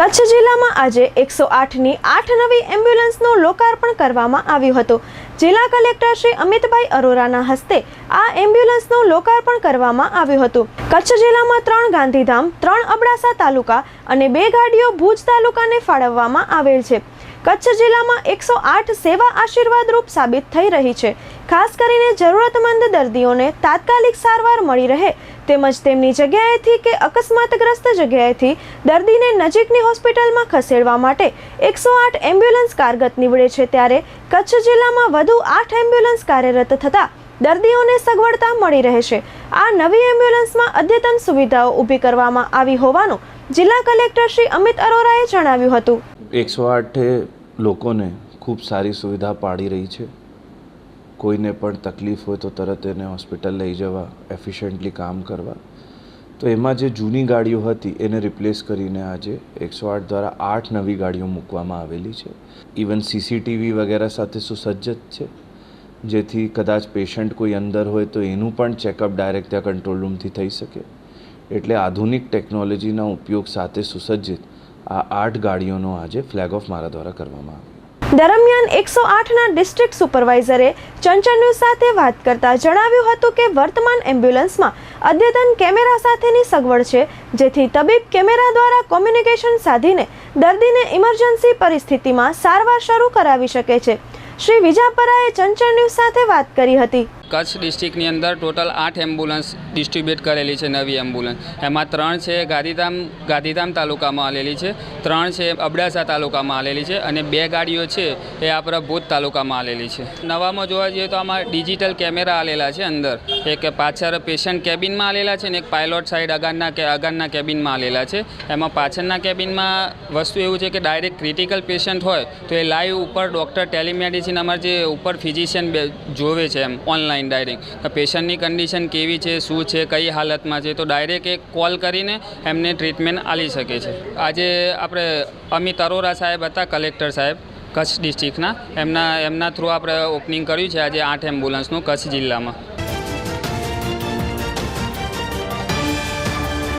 કચ્છ જિલ્લામાં આજે એકસો આઠની આઠ નવી એમ્બ્યુલન્સનું લોકાર્પણ કરવામાં આવ્યું હતું. જિલ્લા કલેક્ટર શ્રી અમિતભાઈ અરોરાના હસ્તે આ એમ્બ્યુલન્સનું લોકાર્પણ કરવામાં આવ્યું હતું. કચ્છ જિલ્લામાં ત્રણ ગાંધીધામ, ત્રણ અબડાસા તાલુકા અને બે ગાડીઓ ભુજ તાલુકાને ફાળવવામાં આવેલ છે. કચ્છ જિલ્લામાં એકસો આઠ સેવા આશીર્વાદરૂપ સાબિત થઈ રહી છે. ખાસ કરીને જરૂરતમંદ દર્દીઓને તાત્કાલિક સારવાર મળી રહે. તેમજ તેમની જગ્યાએથી કે અકસ્માતગ્રસ્ત જગ્યાએથી દર્દીને નજીકની હોસ્પિટલમાં ખસેડવા માટે એકસો આઠ એમ્બ્યુલન્સ કારગત નીવડે છે ત્યારે કચ્છ જિલ્લામાં વધુ આઠ એમ્બ્યુલન્સ કાર્યરત થતાં દર્દીઓને સગવડતા મળી રહેશે આ નવી એમ્બ્યુલન્સમાં અદ્યતન સુવિધાઓ ઊભી કરવામાં આવી હોવાનું જિલ્લા કલેક્ટર શ્રી અમિત અરોરાએ જણાવ્યું હતું. એકસો આઠે લોકોને ખૂબ સારી સુવિધા પાડી રહી છે. કોઈને પણ તકલીફ હોય તો તરત એને હોસ્પિટલ લઈ જવા એફિશિયન્ટલી કામ કરવા. તો એમાં જે જૂની ગાડીઓ હતી, એને રિપ્લેસ કરીને આજે એકસો આઠ દ્વારા આઠ નવી ગાડીઓ મૂકવામાં આવેલી છે. ઇવન સીસીટીવી વગેરે સાથે સુસજ્જ છે. જેથી કદાચ પેશન્ટ કોઈ અંદર હોય તો એનું પણ ચેકઅપ ડાયરેક્ટ ત્યાં કંટ્રોલ રૂમથી થઈ શકે. એટલે આધુનિક ટેકનોલોજીના ઉપયોગ સાથે સુસજ્જિત આ આઠ ગાડીઓનો આજે ફ્લેગ ઓફ મારા દ્વારા કરવામાં આવ્યો. દરમિયાન એકસો આઠના ડિસ્ટ્રિક્ટ સુપરવાઇઝરે ન્યૂઝ સાથે વાત કરતા જણાવ્યું હતું કે વર્તમાન એમ્બ્યુલન્સમાં અદ્યતન કેમેરા સાથેની સગવડ છે, જેથી તબીબ કેમેરા દ્વારા કોમ્યુનિકેશન સાધીને દર્દીને ઇમરજન્સી પરિસ્થિતિમાં સારવાર શરૂ કરાવી શકે છે. શ્રી વિજાપરાએ ચંચળ સાથે વાત કરી હતી. કચ્છ ડિસ્ટ્રિક્ટની અંદર ટોટલ આઠ એમ્બ્યુલન્સ ડિસ્ટ્રીબ્યુટ કરેલી છે નવી એમ્બ્યુલન્સ. એમાં ત્રણ છે ગાંધીધામ ગાંધીધામ તાલુકામાં આવેલી છે, ત્રણ છે અબડાસા તાલુકામાં આવેલી છે અને બે ગાડીઓ છે એ આપણા ભૂત તાલુકામાં આવેલી છે. નવામાં જોવા જઈએ તો આમાં ડિજિટલ કેમેરા આવેલા છે અંદર. એક પાછળ પેશન્ટ કેબિનમાં આવેલા છે ને એક પાયલોટ સાઈડ અગારના કે અગારના કેબિનમાં આવેલા છે. એમાં પાછળના કેબિનમાં વસ્તુ એવું છે કે ડાયરેક્ટ ક્રિટિકલ પેશન્ટ હોય તો એ લાઈવ ઉપર ડૉક્ટર ટેલિમેડિસિન, અમારે જે ઉપર ફિઝિશિયન જોવે છે એમ ઓનલાઈન. ડાયરેક્ટ પેશન્ટની કન્ડિશન કેવી છે, શું છે, કઈ હાલતમાં છે, તો ડાયરેક્ટ એક કોલ કરીને એમને ટ્રીટમેન્ટ આપી શકે છે. આજે આપણે અમિત અરોરા સાહેબ હતા કલેક્ટર સાહેબ, કચ્છ ડિસ્ટ્રિક્ટના એમના એમના થ્રુ આપણે ઓપનિંગ કર્યું છે, આજે આઠ એમ્બ્યુલન્સનું કચ્છ જિલ્લામાં.